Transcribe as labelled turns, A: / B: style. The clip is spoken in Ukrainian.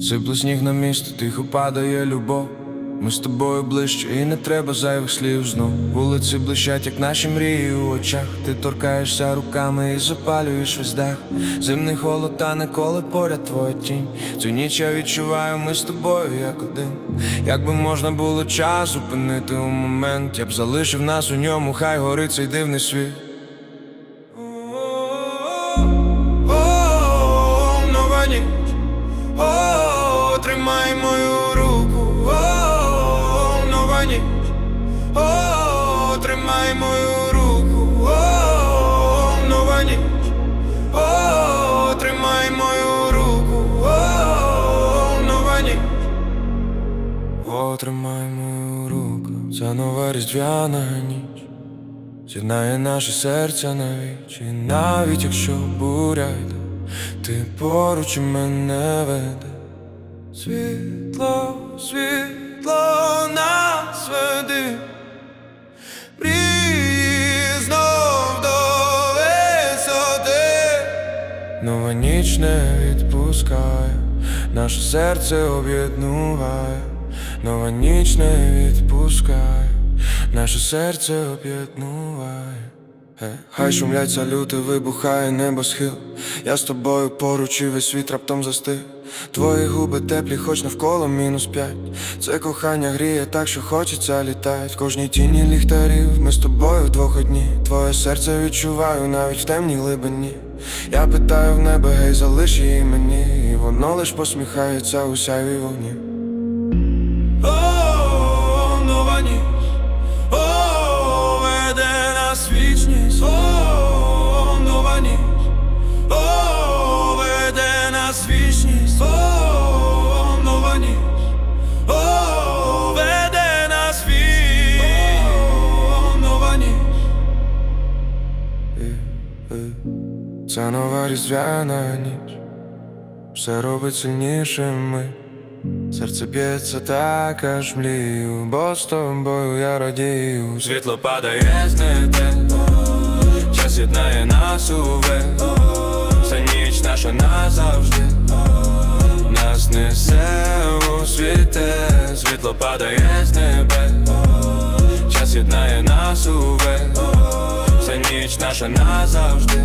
A: Сипле сніг на місто, тихо падає любов. Ми з тобою ближче і не треба зайвих слів знов. Вулиці блищать, як наші мрії у очах. Ти торкаєшся руками і запалюєш весь дах. Зимний холод та не коли поряд твоя тінь. Цю ніч я відчуваю, ми з тобою як один. Якби можна було час зупинити у момент, я б залишив нас у ньому, хай горить цей дивний світ. Це нова різдвяна ніч. З'єднає наше серця навіч І навіть якщо буря йде, ти поруч мене веде. Світло, світло нас веди. Мрії знов до. Нова ніч не відпускає, наше серце об'єднуває, нова ніч не відпускає, наше серце об'єднуває. Е, Хай шумлять салюти, вибухає небосхил Я з тобою поруч і весь світ раптом застиг. Твої губи теплі, хоч навколо мінус п'ять. Це кохання гріє так, що хочеться літать. В кожній тіні ліхтарів, ми з тобою вдвох одні. Твоє серце відчуваю навіть в темній глибині. Я питаю в небе, гей, залиш її мені. І воно лиш посміхається у сяйвій вогні Це нова різдвяна ніч, все робить сильнішими. Серце б'ється так, аж млію, бо з тобою я радію. Світло падає з небес, час єднає нас увесь. Ця ніч наша назавжди, нас несе у світе, світло падає з небес, час єднає нас увесь. Ця ніч наша назавжди,